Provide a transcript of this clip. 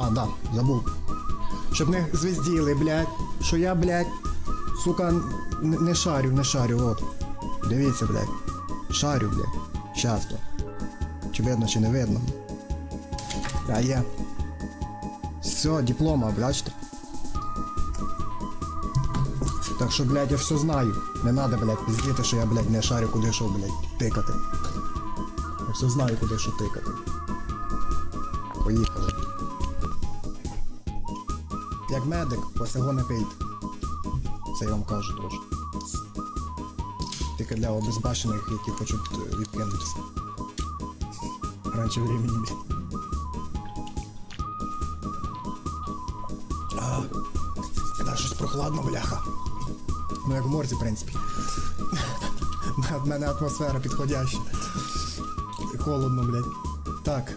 А, да, забув. Щоб не звезділи, блядь, що я, блядь, сука, не шарю, не шарю, от. Дивіться, блядь. Шарю, блядь. Часто. Чи видно, чи не видно. А є. Все, диплома, бачите? Так що, блядь, я все знаю. Не надо, блядь, пиздіти, що я, блядь, не шарю, куди що, блядь, тикати. Я все знаю, куди що тикати. Поїхали. Як медик, посего не пийте. Це я вам кажу трошки. Тільки для обезбашених, які хочуть е, відкинутися. Раніше времени. А, да, щось прохладно, бляха. Ну як в морзі, в принципі. В мене атмосфера підходяща. Холодно, блядь. Так,